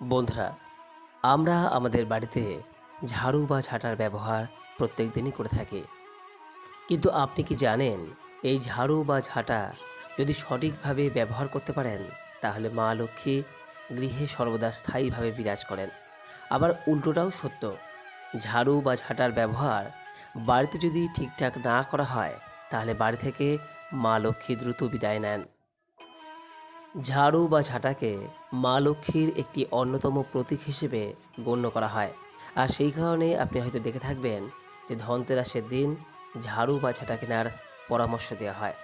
বন্ধুরা, আমরা আমাদের বাড়িতে ঝাড়ু বা ঝাঁটার ব্যবহার প্রত্যেক দিনই করে থাকি। কিন্তু আপনি কি জানেন, এই ঝাড়ু বা ঝাঁটা যদি সঠিকভাবে ব্যবহার করতে পারেন, তাহলে মা লক্ষ্মী গৃহে সর্বদা স্থায়ীভাবে বিরাজ করেন। আবার উল্টোটাও সত্য, ঝাড়ু বা ঝাঁটার ব্যবহার বাড়িতে যদি ঠিকঠাক না করা হয়, তাহলে বাড়ি থেকে মা লক্ষ্মী দ্রুত বিদায় নেন। ঝাড়ু বা ঝাঁটাকে মা লক্ষ্মীর একটি অন্যতম প্রতীক হিসেবে গণ্য করা হয়। আর সেই কারণে আপনি হয়তো দেখে থাকবেন যে ধনতেরাসের দিন ঝাড়ু বা ঝাঁটা কেনার পরামর্শ দেওয়া হয়।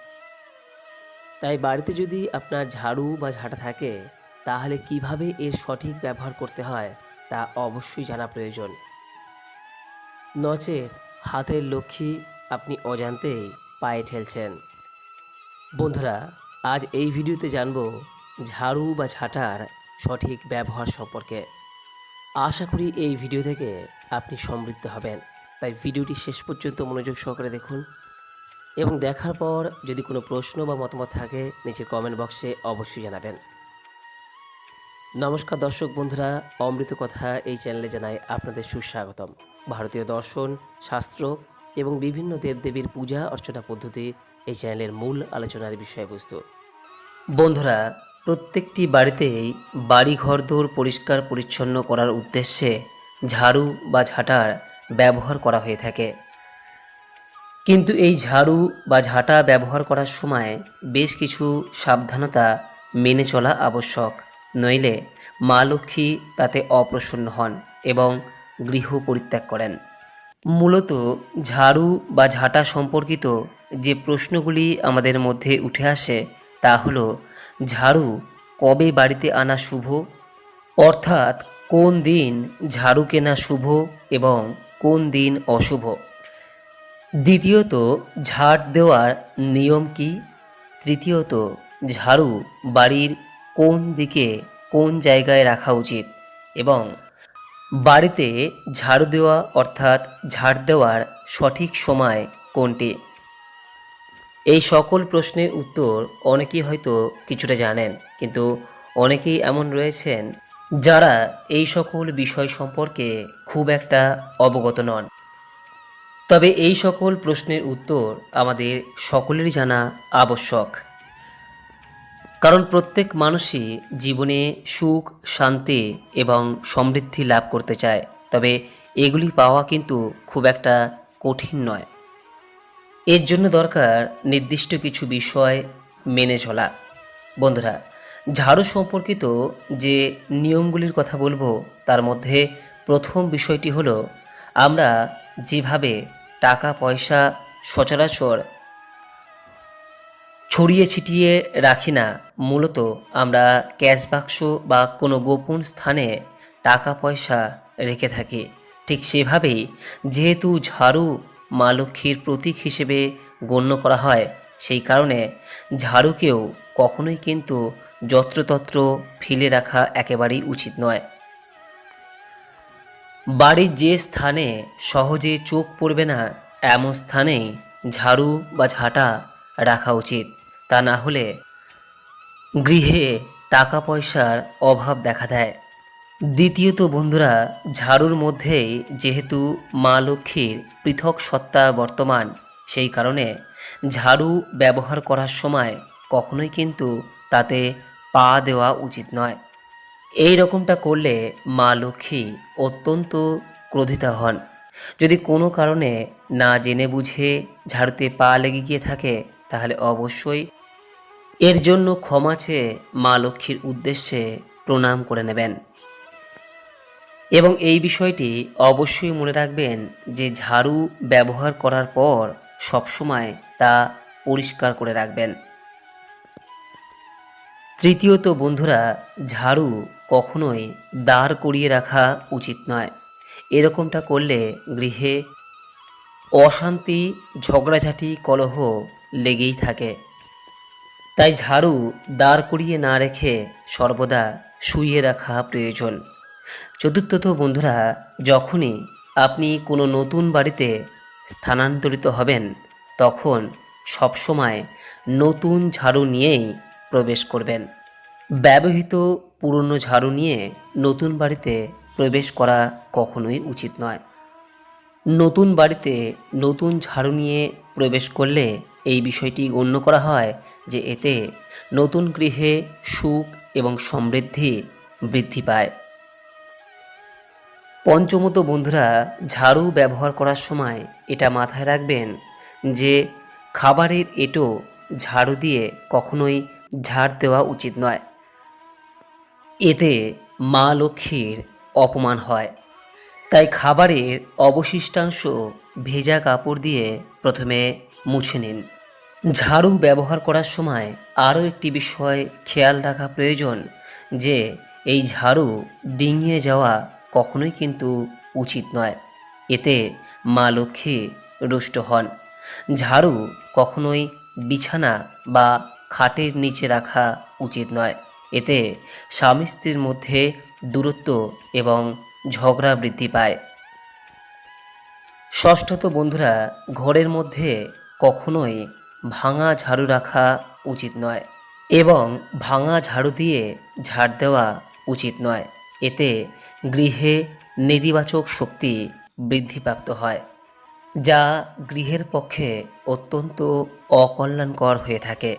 তাই বাড়িতে যদি আপনার ঝাড়ু বা ঝাঁটা থাকে, তাহলে কীভাবে এর সঠিক ব্যবহার করতে হয় তা অবশ্যই জানা প্রয়োজন। নচেত হাতের লক্ষ্মী আপনি অজান্তেই পায়ে ঠেলছেন। বন্ধুরা আজ এই ভিডিওতে জানব ঝাড়ু বা ঝাঁটার সঠিক ব্যবহার সম্পর্কে। আশা করি এই ভিডিও থেকে আপনি সমৃদ্ধ হবেন। তাই ভিডিওটি শেষ পর্যন্ত মনোযোগ সহকারে দেখুন এবং দেখার পর যদি কোনো প্রশ্ন বা মতামত থাকে, নিচে কমেন্ট বক্সে অবশ্যই জানাবেন। নমস্কার দর্শক বন্ধুরা, অমৃত কথা এই চ্যানেলে জানাই আপনাদের সুস্বাগতম। ভারতীয় দর্শন, শাস্ত্র এবং বিভিন্ন দেবদেবীর পূজা অর্চনা পদ্ধতি এই চ্যানেলের মূল আলোচনার বিষয়বস্তু। বন্ধুরা, প্রত্যেকটি বাড়িতেই বাড়ি ঘরদোর পরিষ্কার পরিচ্ছন্ন করার উদ্দেশ্যে ঝাড়ু বা ঝাঁটার ব্যবহার করা হয়ে থাকে। কিন্তু এই ঝাড়ু বা ঝাঁটা ব্যবহার করার সময় বেশ কিছু সাবধানতা মেনে চলা আবশ্যক। নইলে মা লক্ষ্মী তাতে অপ্রসন্ন হন এবং গৃহ পরিত্যাগ করেন। মূলত ঝাড়ু বা ঝাঁটা সম্পর্কিত যে প্রশ্নগুলি আমাদের মধ্যে উঠে আসে তা হলো, ঝাড়ু কবে বাড়িতে আনা শুভ? অর্থাৎ কোন দিন ঝাড়ু কেনা শুভ এবং কোন দিন অশুভ? দ্বিতীয়ত, ঝাড় দেওয়ার নিয়ম কি? তৃতীয়ত, ঝাড়ু বাড়ির কোন দিকে কোন জায়গায় রাখা উচিত? এবং বাড়িতে ঝাড়ু দেওয়া অর্থাৎ ঝাড় দেওয়ার সঠিক সময় কোনটি? এই সকল প্রশ্নের উত্তর অনেকেই হয়তো কিছুটা জানেন, কিন্তু অনেকেই এমন রয়েছেন যারা এই সকল বিষয় সম্পর্কে খুব একটা অবগত নন। তবে এই সকল প্রশ্নের উত্তর আমাদের সকলেরই জানা আবশ্যক। কারণ প্রত্যেক মানুষই জীবনে সুখ, শান্তি এবং সমৃদ্ধি লাভ করতে চায়, তবে এগুলি পাওয়া কিন্তু খুব একটা কঠিন নয়। এর জন্য দরকার নির্দিষ্ট কিছু বিষয় মেনে চলা। বন্ধুরা, ঝাড়ু সম্পর্কিত যে নিয়মগুলির কথা বলব, তার মধ্যে প্রথম বিষয়টি হলো, আমরা যেভাবে টাকা পয়সা সচরাচর ছড়িয়ে ছিটিয়ে রাখি না, মূলত আমরা ক্যাশ বাক্স বা কোনো গোপন স্থানে টাকা পয়সা রেখে থাকি। ঠিক সেভাবেই যেহেতু ঝাড়ু মা লক্ষ্মীর প্রতীক হিসেবে গণ্য করা হয়। সেই কারণে ঝাড়ুকেও কখনোই কিন্তু যত্রতত্র ফেলে রাখা একেবারেই উচিত নয়। বাড়ির যে স্থানে সহজে চোখ পড়বে না, এমন স্থানেই ঝাড়ু বা ঝাঁটা রাখা উচিত। তা না হলে গৃহে টাকা পয়সার অভাব দেখা দেয়। দ্বিতীয়ত বন্ধুরা, ঝাড়ুর মধ্যেই যেহেতু মা লক্ষ্মীর পৃথক সত্তা বর্তমান, সেই কারণে ঝাড়ু ব্যবহার করার সময় কখনোই কিন্তু তাতে পা দেওয়া উচিত নয়। এই রকমটা করলে মা লক্ষ্মী অত্যন্ত ক্রোধিতা হন। যদি কোনো কারণে না জেনে বুঝে ঝাড়ুতে পা লেগে গিয়ে থাকে, তাহলে অবশ্যই এর জন্য ক্ষমা চেয়ে মা লক্ষ্মীর উদ্দেশ্যে প্রণাম করে নেবেন। এবং এই বিষয়টি অবশ্যই মনে রাখবেন যে ঝাড়ু ব্যবহার করার পর সবসময় তা পরিষ্কার করে রাখবেন। তৃতীয়ত বন্ধুরা, ঝাড়ু কখনোই দাঁড় করিয়ে রাখা উচিত নয়। এরকমটা করলে গৃহে অশান্তি, ঝগড়াঝাটি, কলহ লেগেই থাকে। তাই ঝাড়ু দাঁড় করিয়ে না রেখে সর্বদা শুইয়ে রাখা প্রয়োজন। চতুর্থত বন্ধুরা, যখনই আপনি কোনো নতুন বাড়িতে স্থানান্তরিত হবেন, তখন সবসময় নতুন ঝাড়ু নিয়েই প্রবেশ করবেন। ব্যবহৃত পুরনো ঝাড়ু নিয়ে নতুন বাড়িতে প্রবেশ করা কখনোই উচিত নয়। নতুন বাড়িতে নতুন ঝাড়ু নিয়ে প্রবেশ করলে এই বিষয়টি গণ্য করা হয় যে এতে নতুন গৃহে সুখ এবং সমৃদ্ধি বৃদ্ধি পায়। পঞ্চমত বন্ধুরা, ঝাড়ু ব্যবহার করার সময় এটা মাথায় রাখবেন যে খাবারের এটো ঝাড়ু দিয়ে কখনোই ঝাড় দেওয়া উচিত নয়। এতে মা লক্ষ্মীর অপমান হয়। তাই খাবারের অবশিষ্টাংশ ভেজা কাপড় দিয়ে প্রথমে মুছে নিন। ঝাড়ু ব্যবহার করার সময় আরও একটি বিষয় খেয়াল রাখা প্রয়োজন যে এই ঝাড়ু ডিঙিয়ে যাওয়া কখনোই কিন্তু উচিত নয়। এতে মা লক্ষ্মী রুষ্ট হন। ঝাড়ু কখনোই বিছানা বা খাটের নিচে রাখা উচিত নয়। এতে স্বামী স্ত্রীর মধ্যে দূরত্ব এবং ঝগড়া বৃদ্ধি পায়। ষষ্ঠত বন্ধুরা, ঘরের মধ্যে কখনোই ভাঙা ঝাড়ু রাখা উচিত নয় এবং ভাঙা ঝাড়ু দিয়ে ঝাড় দেওয়া উচিত নয়। এতে গৃহে নেতিবাচক শক্তি বৃদ্ধিপ্রাপ্ত হয়, যা গৃহের পক্ষে অত্যন্ত অকল্যাণকর হয়ে থাকে।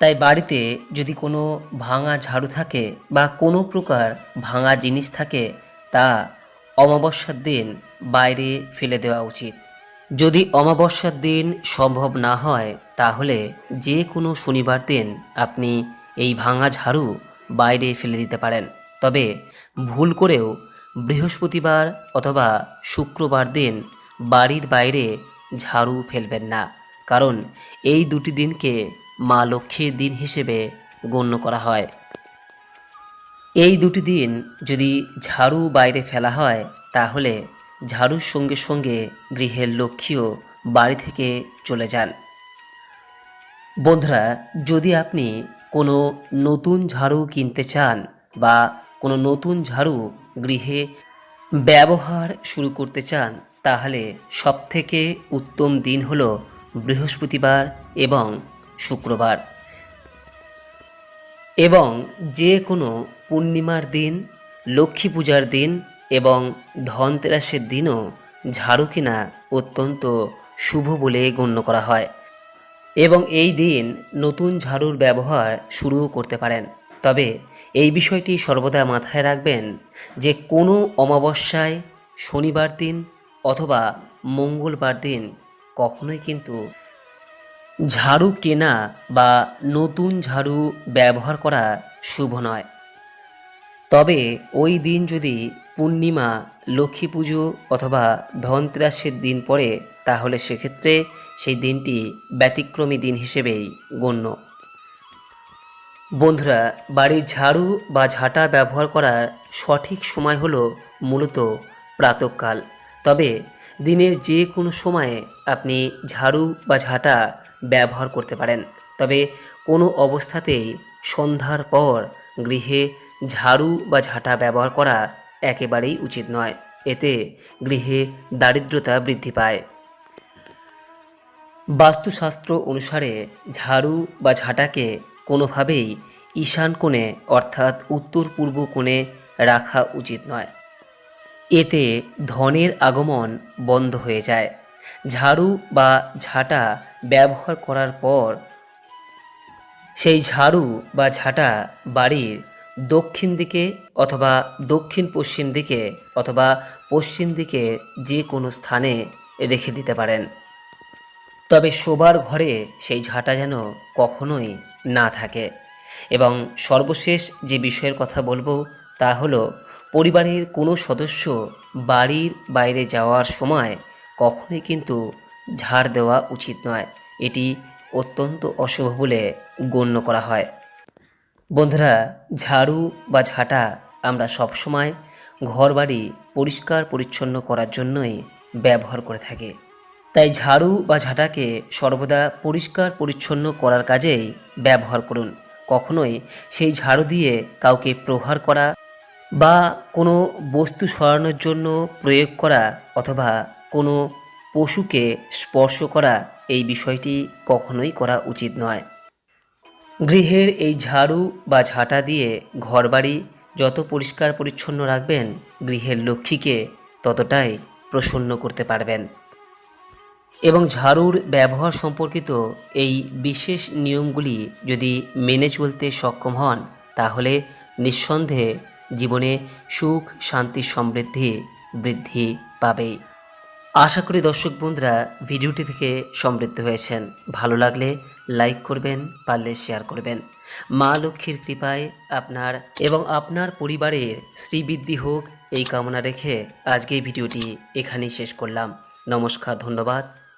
তাই বাড়িতে যদি কোনো ভাঙা ঝাড়ু থাকে বা কোনো প্রকার ভাঙা জিনিস থাকে, তা অমাবস্যার দিন বাইরে ফেলে দেওয়া উচিত। যদি অমাবস্যার দিন সম্ভব না হয়, তাহলে যে কোনো শনিবার দিন আপনি এই ভাঙা ঝাড়ু বাইরে ফেলে দিতে পারেন। তবে ভুল করেও বৃহস্পতিবার অথবা শুক্রবার দিন বাড়ির বাইরে ঝাড়ু ফেলবেন না, কারণ এই দুটি দিনকে মা লক্ষ্মীর দিন হিসেবে গণ্য করা হয়। এই দুটি দিন যদি ঝাড়ু বাইরে ফেলা হয়, তাহলে ঝাড়ুর সঙ্গে সঙ্গে গৃহের লক্ষ্মীও বাড়ি থেকে চলে যান। বন্ধুরা, যদি আপনি কোনো নতুন ঝাড়ু কিনতে চান বা কোনো নতুন ঝাড়ু গৃহে ব্যবহার শুরু করতে চান, তাহলে সবথেকে উত্তম দিন হল বৃহস্পতিবার এবং শুক্রবার। এবং যে কোনো পূর্ণিমার দিন, লক্ষ্মী পূজার দিন এবং ধনতেরাসের দিনও ঝাড়ু কেনা অত্যন্ত শুভ বলে গণ্য করা হয়। এবং এই দিন নতুন ঝাড়ুর ব্যবহার শুরুও করতে পারেন। তবে এই বিষয়টি সর্বদা মাথায় রাখবেন যে কোনো অমাবস্যায় শনিবার দিন অথবা মঙ্গলবার দিন কখনোই কিন্তু ঝাড়ু কেনা বা নতুন ঝাড়ু ব্যবহার করা শুভ নয়। তবে ওই দিন যদি পূর্ণিমা, লক্ষ্মী পুজো অথবা ধনত্রাসের দিন পড়ে তাহলে সেক্ষেত্রে সেই দিনটি ব্যতিক্রমী দিন হিসেবেই গণ্য। বন্ধুরা, বাড়ির ঝাড়ু বা ঝাঁটা ব্যবহার করার সঠিক সময় হলো মূলত প্রাতকাল। তবে দিনের যে কোনো সময়ে আপনি ঝাড়ু বা ঝাঁটা ব্যবহার করতে পারেন। তবে কোনো অবস্থাতেই সন্ধ্যার পর গৃহে ঝাড়ু বা ঝাঁটা ব্যবহার করা একেবারেই উচিত নয়। এতে গৃহে দারিদ্রতা বৃদ্ধি পায়। বাস্তুশাস্ত্র অনুসারে ঝাড়ু বা ঝাঁটাকে কোনোভাবেই ঈশান কোণে, অর্থাৎ উত্তর পূর্ব কোণে রাখা উচিত নয়। এতে ধনের আগমন বন্ধ হয়ে যায়। ঝাড়ু বা ঝাঁটা ব্যবহার করার পর সেই ঝাড়ু বা ঝাঁটা বাড়ির দক্ষিণ দিকে অথবা দক্ষিণ পশ্চিম দিকে অথবা পশ্চিম দিকে যে কোনো স্থানে রেখে দিতে পারেন। তবে শোবার ঘরে সেই ঝাঁটা যেন কখনোই না থাকে। এবং সর্বশেষ যে বিষয়ের কথা বলব তা হলো, পরিবারের কোনো সদস্য বাড়ির বাইরে যাওয়ার সময় কখনোই কিন্তু ঝাড় দেওয়া উচিত নয়। এটি অত্যন্ত অশুভ বলে গণ্য করা হয়। বন্ধুরা, ঝাড়ু বা ঝাঁটা আমরা সবসময় ঘরবাড়ি পরিষ্কার পরিচ্ছন্ন করার জন্যই ব্যবহার করে থাকি। তাই ঝাড়ু বা ঝাঁটাকে সর্বদা পরিষ্কার পরিচ্ছন্ন করার কাজেই ব্যবহার করুন। কখনোই সেই ঝাড়ু দিয়ে কাউকে প্রহার করা বা কোনো বস্তু সরানোর জন্য প্রয়োগ করা অথবা কোনো পশুকে স্পর্শ করা এই বিষয়টি কখনোই করা উচিত নয়। গৃহের এই ঝাড়ু বা ঝাঁটা দিয়ে ঘরবাড়ি যত পরিষ্কার পরিচ্ছন্ন রাখবেন, গৃহের লক্ষ্মীকে ততটাই প্রসন্ন করতে পারবেন। এবং ঝাড়ুর ব্যবহার সম্পর্কিত এই বিশেষ নিয়মগুলি যদি মেনে চলতে সক্ষম হন, তাহলে নিঃসন্দেহে জীবনে সুখ, শান্তি, সমৃদ্ধি বৃদ্ধি পাবেই আশা করি দর্শক বন্ধুরা ভিডিওটি থেকে সমৃদ্ধ হয়েছেন। ভালো লাগলে লাইক করবেন, পারলে শেয়ার করবেন। মা লক্ষ্মীর কৃপায় আপনার এবং আপনার পরিবারের শ্রীবৃদ্ধি হোক এই কামনা রেখে আজকে ভিডিওটি এখানেই শেষ করলাম। নমস্কার, ধন্যবাদ।